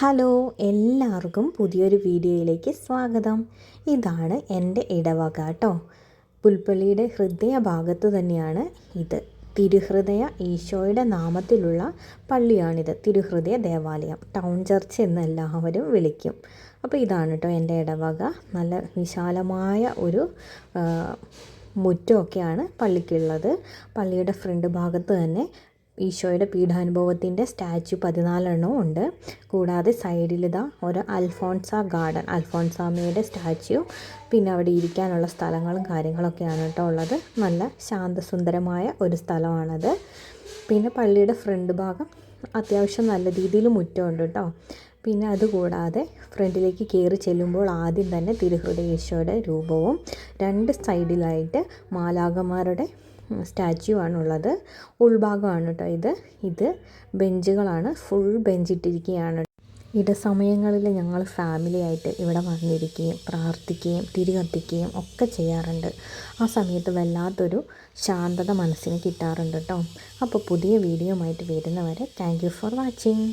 Hello എല്ലാവർക്കും പുതിയൊരു വീഡിയോയിലേക്ക് സ്വാഗതം. ഇതാണ് എന്റെ ഇടവക കേട്ടോ. പുൽപ്പള്ളിയുടെ ഹൃദയഭാഗത്ത് തന്നെയാണ് ഇത്. തിരുഹൃദയ ഈശോയുടെ നാമത്തിലുള്ള പള്ളിയാണിത്. തിരുഹൃദയ ദേവാലയം. ടൗൺ ചർച്ച് എന്ന് എല്ലാവരും വിളിക്കും. അപ്പോൾ ഇതാണ് കേട്ടോ എന്റെ ഇടവക. നല്ല വിശാലമായ ഒരു മുറ്റമൊക്കെയാണ് പള്ളിക്കുള്ളത്. പള്ളിയുടെ ഫ്രണ്ട് ഭാഗത്ത് തന്നെ ഈശോയുടെ പീഠാനുഭവത്തിന്റെ സ്റ്റാച്യു പതിനാലെണ്ണവും ഉണ്ട്. കൂടാതെ സൈഡിൽ ഇതാ ഒരു അൽഫോൺസ ഗാർഡൻ അൽഫോൺസാമ്മയുടെ സ്റ്റാച്യു പിന്നെ അവിടെ ഇരിക്കാനുള്ള സ്ഥലങ്ങളും കാര്യങ്ങളൊക്കെയാണ് കേട്ടോ ഉള്ളത്. നല്ല ശാന്തസുന്ദരമായ ഒരു സ്ഥലമാണത്. പിന്നെ പള്ളിയുടെ ഫ്രണ്ട് ഭാഗം അത്യാവശ്യം നല്ല രീതിയിൽ മുറ്റമുണ്ട് കേട്ടോ. പിന്നെ അതുകൂടാതെ ഫ്രണ്ടിലേക്ക് കയറി ചെല്ലുമ്പോൾ ആദ്യം തന്നെ തിരുഹൃദയേശ്വരുടെ രൂപവും രണ്ട് സൈഡിലായിട്ട് മാലാകമാരുടെ സ്റ്റാച്യു ആണുള്ളത് ഉൾഭാഗമാണ് കേട്ടോ ഇത്. ഇത് ബെഞ്ചുകളാണ്. ഫുൾ ബെഞ്ചിട്ടിരിക്കുകയാണ്. ഇട സമയങ്ങളിൽ ഞങ്ങൾ ഫാമിലിയായിട്ട് ഇവിടെ വന്നിരിക്കുകയും പ്രാർത്ഥിക്കുകയും തിരി കത്തിക്കുകയും ഒക്കെ ചെയ്യാറുണ്ട്. ആ സമയത്ത് വല്ലാത്തൊരു ശാന്തത മനസ്സിന് കിട്ടാറുണ്ട് കേട്ടോ അപ്പോൾ പുതിയ വീഡിയോ ആയിട്ട് വരുന്നവരെ താങ്ക് ഫോർ വാച്ചിങ്